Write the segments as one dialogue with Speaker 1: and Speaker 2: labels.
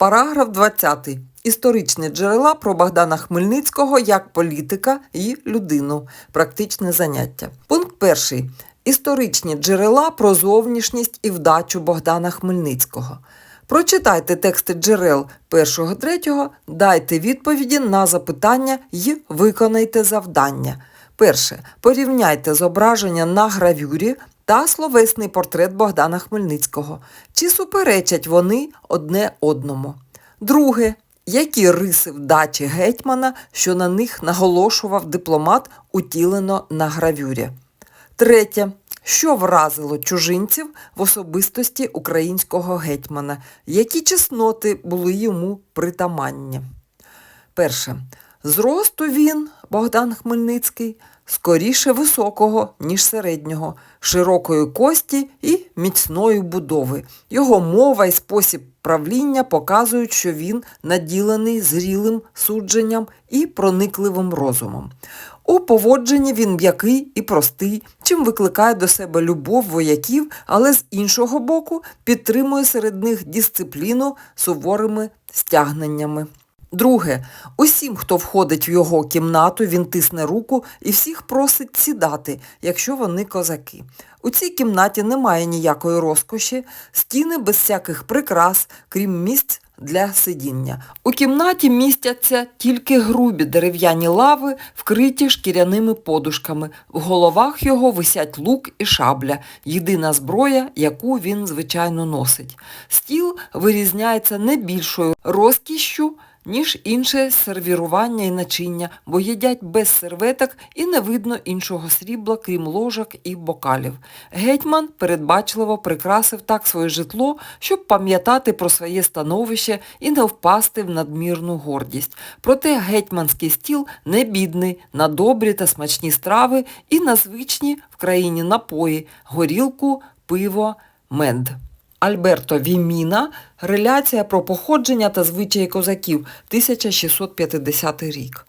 Speaker 1: Параграф 20. Історичні джерела про Богдана Хмельницького як політика і людину. Практичне заняття. Пункт перший. Історичні джерела про зовнішність і вдачу Богдана Хмельницького. Прочитайте тексти джерел першого третього, дайте відповіді на запитання і виконайте завдання. Перше. Порівняйте зображення на гравюрі та словесний портрет Богдана Хмельницького. Чи суперечать вони одне одному? Друге. Які риси вдачі гетьмана, що на них наголошував дипломат, утілено на гравюрі? Третє. Що вразило чужинців в особистості українського гетьмана? Які чесноти були йому притаманні? Перше. Зросту він, Богдан Хмельницький, скоріше високого, ніж середнього, широкої кості і міцної будови. Його мова і спосіб правління показують, що він наділений зрілим судженням і проникливим розумом. У поводженні він м'який і простий, чим викликає до себе любов вояків, але з іншого боку підтримує серед них дисципліну суворими стягненнями. Друге, усім, хто входить в його кімнату, він тисне руку і всіх просить сідати, якщо вони козаки. У цій кімнаті немає ніякої розкоші, стіни без всяких прикрас, крім місць для сидіння. У кімнаті містяться тільки грубі дерев'яні лави, вкриті шкіряними подушками. В головах його висять лук і шабля, єдина зброя, яку він, звичайно, носить. Стіл вирізняється не більшою розкішшю, ніж інше сервірування і начиння, бо їдять без серветок і не видно іншого срібла, крім ложок і бокалів. Гетьман передбачливо прикрасив так своє житло, щоб пам'ятати про своє становище і не впасти в надмірну гордість. Проте гетьманський стіл не бідний на добрі та смачні страви і на звичні в країні напої, горілку, пиво, мед. Альберто Віміна Реляція про походження та звичаї козаків 1650 рік.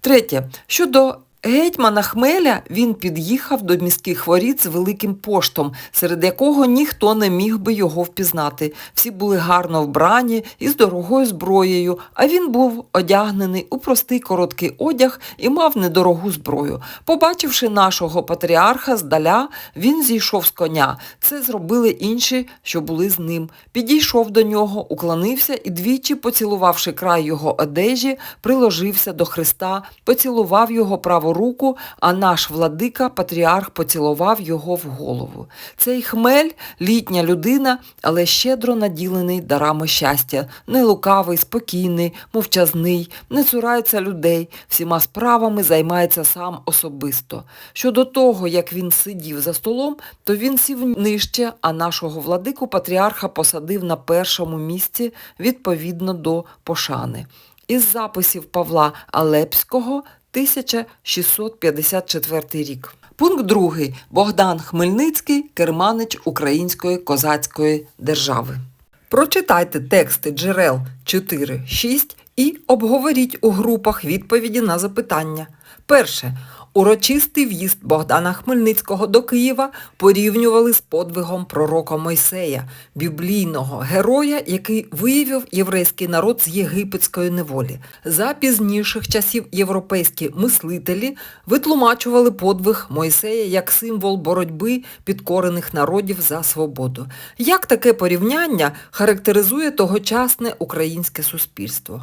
Speaker 1: Третє. Щодо гетьмана Хмеля він під'їхав до міських воріт з великим поштом, серед якого ніхто не міг би його впізнати. Всі були гарно вбрані і з дорогою зброєю, а він був одягнений у простий короткий одяг і мав недорогу зброю. Побачивши нашого патріарха здаля, він зійшов з коня. Це зробили інші, що були з ним. Підійшов до нього, уклонився і двічі, поцілувавши край його одежі, приложився до Христа, поцілував його праву руку, а наш владика, патріарх, поцілував його в голову. Цей хмель літня людина, але щедро наділений дарами щастя, не лукавий, спокійний, мовчазний, не цурається людей, всіма справами займається сам особисто. Щодо того, як він сидів за столом, то він сів нижче, а нашого владику патріарха посадив на першому місці відповідно до пошани. Із записів Павла Алепського 1654 рік. Пункт 2. Богдан Хмельницький, керманич Української козацької держави. Прочитайте тексти джерел 4-6 і обговоріть у групах відповіді на запитання. Перше. Урочистий в'їзд Богдана Хмельницького до Києва порівнювали з подвигом пророка Мойсея, біблійного героя, який виявив єврейський народ з єгипетської неволі. За пізніших часів європейські мислителі витлумачували подвиг Мойсея як символ боротьби підкорених народів за свободу. Як таке порівняння характеризує тогочасне українське суспільство?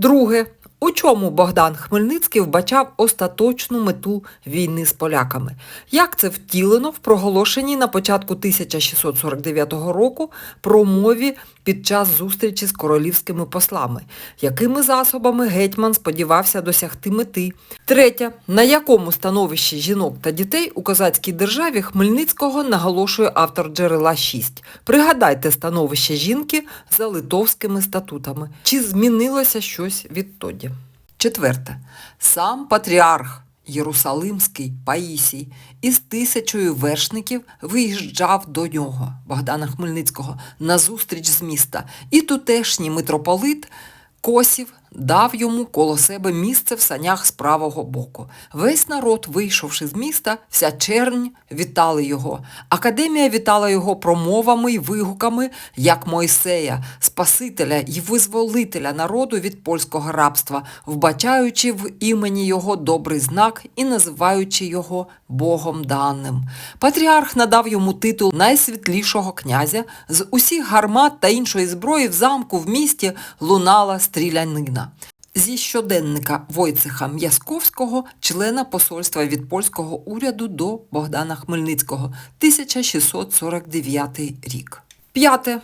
Speaker 1: Друге. У чому Богдан Хмельницький вбачав остаточну мету війни з поляками? Як це втілено в проголошеній на початку 1649 року промові під час зустрічі з королівськими послами? Якими засобами гетьман сподівався досягти мети? Третє. На якому становищі жінок та дітей у козацькій державі Хмельницького наголошує автор джерела 6? Пригадайте становище жінки за литовськими статутами. Чи змінилося щось відтоді? Четверте. Сам патріарх Єрусалимський Паїсій із тисячою вершників виїжджав до нього, Богдана Хмельницького, на зустріч з міста. І тутешній митрополит Косів дав йому коло себе місце в санях з правого боку. Весь народ, вийшовши з міста, вся чернь вітали його. Академія вітала його промовами й вигуками, як Мойсея, Спасителя і визволителя народу від польського рабства, вбачаючи в імені його добрий знак і називаючи його Богом даним. Патріарх надав йому титул найсвітлішого князя. З усіх гармат та іншої зброї в замку в місті лунала стрілянина. Зі щоденника Войцеха М'язковського, члена посольства від польського уряду до Богдана Хмельницького, 1649 рік. П'яте.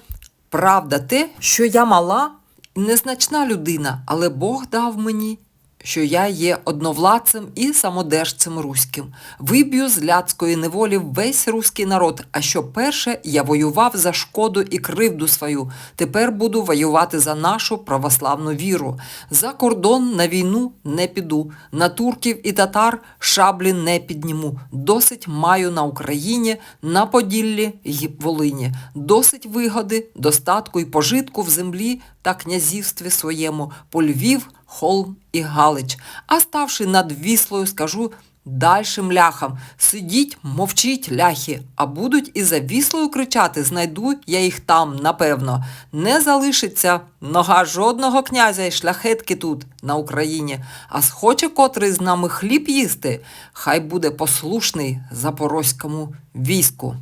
Speaker 1: Правда те, що я мала незначна людина, але Бог дав мені що я є одновладцем і самодержцем руським. Виб'ю з ляцької неволі весь руський народ, а що перше я воював за шкоду і кривду свою. Тепер буду воювати за нашу православну віру. За кордон на війну не піду, на турків і татар шаблі не підніму. Досить маю на Україні, на Поділлі й Волині. Досить вигоди, достатку і пожитку в землі та князівстві своєму, по Львів, Холм і Галич. А ставши над віслою, скажу дальшим ляхам сидіть, мовчіть, ляхи, а будуть і за віслою кричати, знайду я їх там, напевно. Не залишиться нога жодного князя і шляхетки тут, на Україні, а схоче котрий з нами хліб їсти, хай буде послушний запорозькому війську.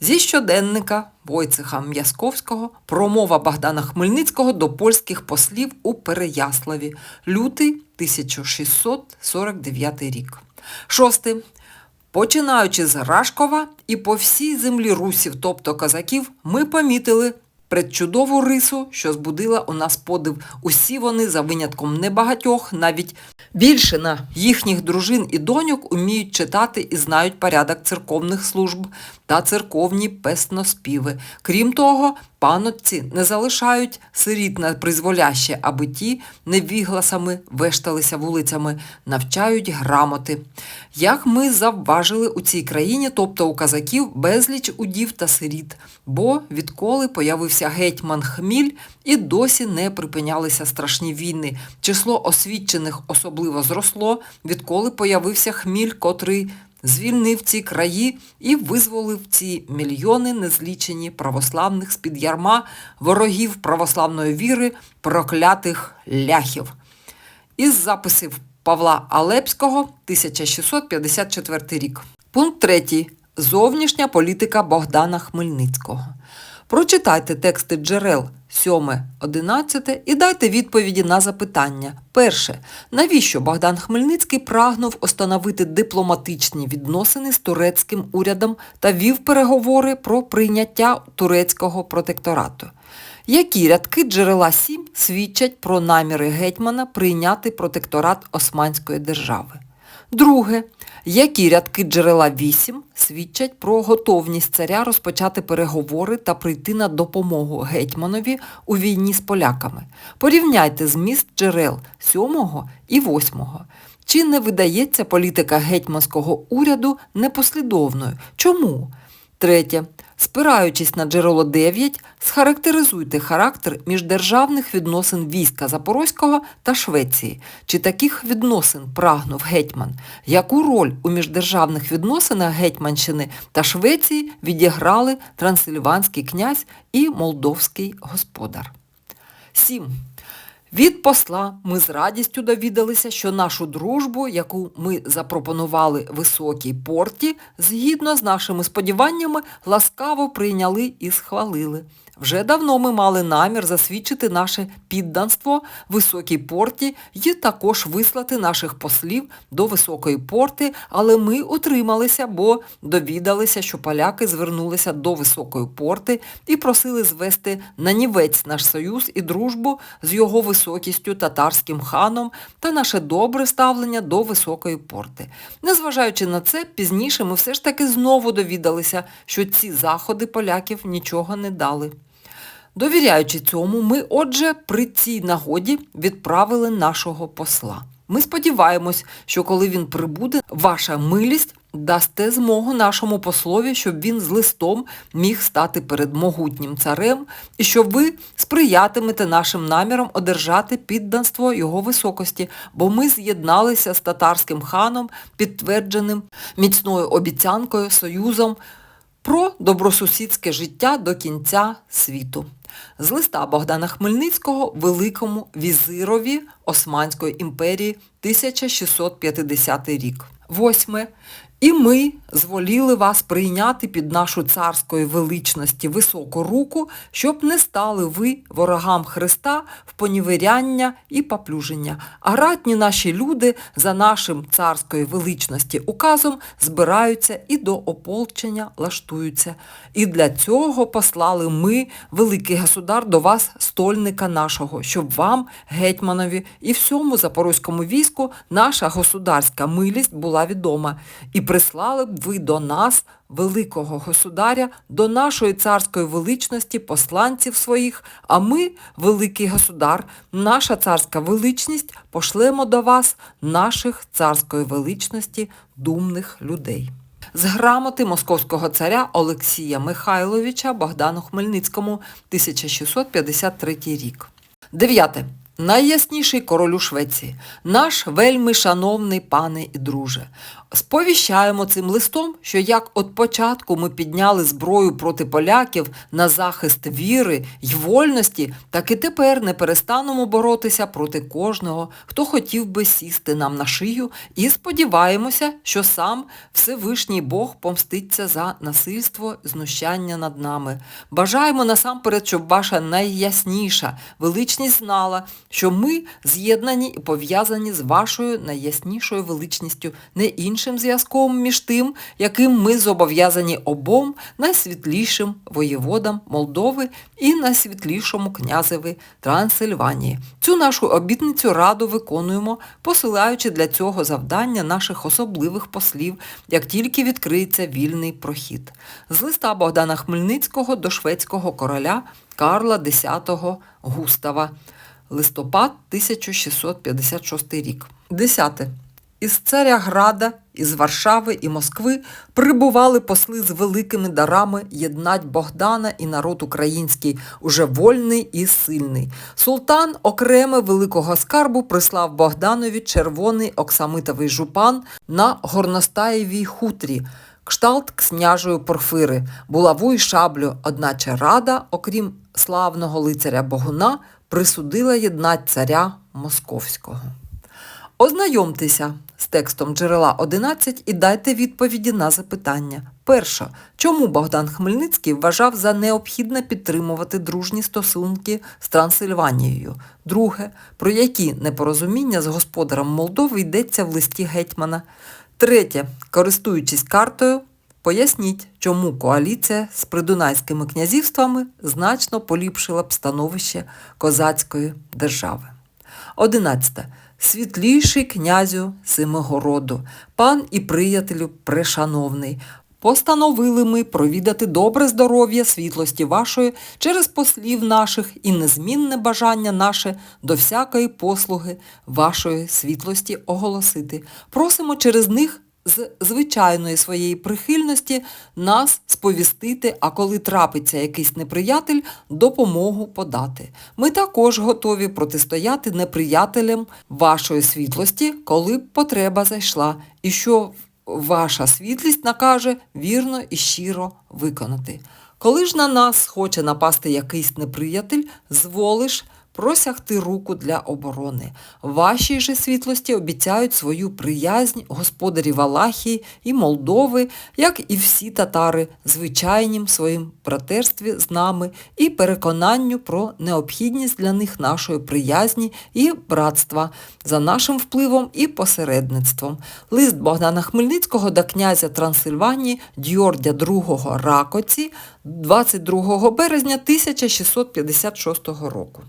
Speaker 1: Зі щоденника Войцеха М'язковського промова Богдана Хмельницького до польських послів у Переяславі, лютий 1649 рік. Шосте. Починаючи з Рашкова і по всій землі русів, тобто козаків, ми помітили предчудову рису, що збудила у нас подив. Усі вони, за винятком небагатьох, навіть більшина їхніх дружин і доньок уміють читати і знають порядок церковних служб та церковні песноспіви. Крім того, панотці не залишають сиріт на призволяще, аби ті невігласами вешталися вулицями, навчають грамоти. Як ми завважили у цій країні, тобто у казаків, безліч удів та сиріт, бо відколи появився гетьман Хміль і досі не припинялися страшні війни. Число освічених особливо зросло, відколи появився Хміль, котрий звільнив ці краї і визволив ці мільйони незлічені православних з-під ярма ворогів православної віри, проклятих ляхів. Із записів Павла Алепського, 1654 рік. Пункт 3. Зовнішня політика Богдана Хмельницького. Прочитайте тексти джерел 7, 11 і дайте відповіді на запитання. Перше. Навіщо Богдан Хмельницький прагнув установити дипломатичні відносини з турецьким урядом та вів переговори про прийняття турецького протекторату? Які рядки джерела 7 свідчать про наміри гетьмана прийняти протекторат Османської держави? Друге. Які рядки джерела 8 свідчать про готовність царя розпочати переговори та прийти на допомогу гетьманові у війні з поляками? Порівняйте зміст джерел 7 і 8. Чи не видається політика гетьманського уряду непослідовною? Чому? Третє. Спираючись на джерело 9, схарактеризуйте характер міждержавних відносин війська Запорозького та Швеції. Чи таких відносин прагнув гетьман? Яку роль у міждержавних відносинах Гетьманщини та Швеції відіграли трансильванський князь і молдовський господар? 7. Від посла ми з радістю довідалися, що нашу дружбу, яку ми запропонували високій порті, згідно з нашими сподіваннями, ласкаво прийняли і схвалили. Вже давно ми мали намір засвідчити наше підданство високій порті і також вислати наших послів до високої порти, але ми утрималися, бо довідалися, що поляки звернулися до високої порти і просили звести на нівець наш союз і дружбу з його високістю татарським ханом та наше добре ставлення до високої порти. Незважаючи на це, пізніше ми все ж таки знову довідалися, що ці заходи поляків нічого не дали. Довіряючи цьому, ми, отже, при цій нагоді відправили нашого посла. Ми сподіваємось, що коли він прибуде, ваша милість дасте змогу нашому послові, щоб він з листом міг стати перед могутнім царем, і щоб ви сприятимете нашим намірам одержати підданство його високості, бо ми з'єдналися з татарським ханом, підтвердженим міцною обіцянкою, союзом про добросусідське життя до кінця світу. З листа Богдана Хмельницького Великому візирові Османської імперії 1650 рік. Восьме. І ми зволіли вас прийняти під нашу царської величності високу руку, щоб не стали ви ворогам Христа в понівиряння і поплюження. А ратні наші люди за нашим царської величності указом збираються і до ополчення лаштуються. І для цього послали ми, великий государ, до вас стольника нашого, щоб вам, гетьманові, і всьому запорозькому війську наша государська милість була відома. І прислали б ви до нас, великого государя, до нашої царської величності посланців своїх, а ми, великий государ, наша царська величність, пошлемо до вас наших царської величності думних людей. З грамоти московського царя Олексія Михайловича Богдану Хмельницькому 1653 рік. Дев'яте. Найясніший королю Швеції, наш вельми шановний пане і друже, сповіщаємо цим листом, що як от початку ми підняли зброю проти поляків на захист віри й вольності, так і тепер не перестанемо боротися проти кожного, хто хотів би сісти нам на шию, і сподіваємося, що сам Всевишній Бог помститься за насильство, знущання над нами. Бажаємо насамперед, щоб ваша найясніша величність знала, що ми з'єднані і пов'язані з вашою найяснішою величністю, не іншим зв'язком між тим, яким ми зобов'язані обом найсвітлішим воєводам Молдови і найсвітлішому князеві Трансильванії. Цю нашу обітницю раду виконуємо, посилаючи для цього завдання наших особливих послів, як тільки відкриється вільний прохід. З листа Богдана Хмельницького до шведського короля Карла X Густава. Листопад 1656 рік. Десяте. Із Царяграда, із Варшави і Москви прибували посли з великими дарами єднать Богдана і народ український, уже вольний і сильний. Султан окреме великого скарбу прислав Богданові червоний оксамитовий жупан на Горностаєвій хутрі, кшталт ксняжої порфири, булаву й шаблю, одначе рада, окрім славного лицаря Богуна, присудила єднать царя Московського. Ознайомтеся з текстом джерела 11 і дайте відповіді на запитання. Перше. Чому Богдан Хмельницький вважав за необхідне підтримувати дружні стосунки з Трансильванією? Друге. Про які непорозуміння з господарем Молдови йдеться в листі гетьмана? Третє. Користуючись картою, Поясніть, чому коаліція з придунайськими князівствами значно поліпшила б становище козацької держави. 11. Світліший князю Семигороду, пан і приятелю прешановний, постановили ми провідати добре здоров'я світлості вашої через послів наших і незмінне бажання наше до всякої послуги вашої світлості оголосити. Просимо через них з звичайної своєї прихильності нас сповістити, а коли трапиться якийсь неприятель, допомогу подати. Ми також готові протистояти неприятелям вашої світлості, коли б потреба зайшла, і що ваша світлість накаже вірно і щиро виконати. Коли ж на нас хоче напасти якийсь неприятель, зволиш просягти руку для оборони. Вашій же світлості обіцяють свою приязнь господарі Валахії і Молдови, як і всі татари, звичайнім своїм братерстві з нами і переконанню про необхідність для них нашої приязні і братства за нашим впливом і посередництвом. Лист Богдана Хмельницького до князя Трансильванії Дьордя II Ракоці 22 березня 1656 року.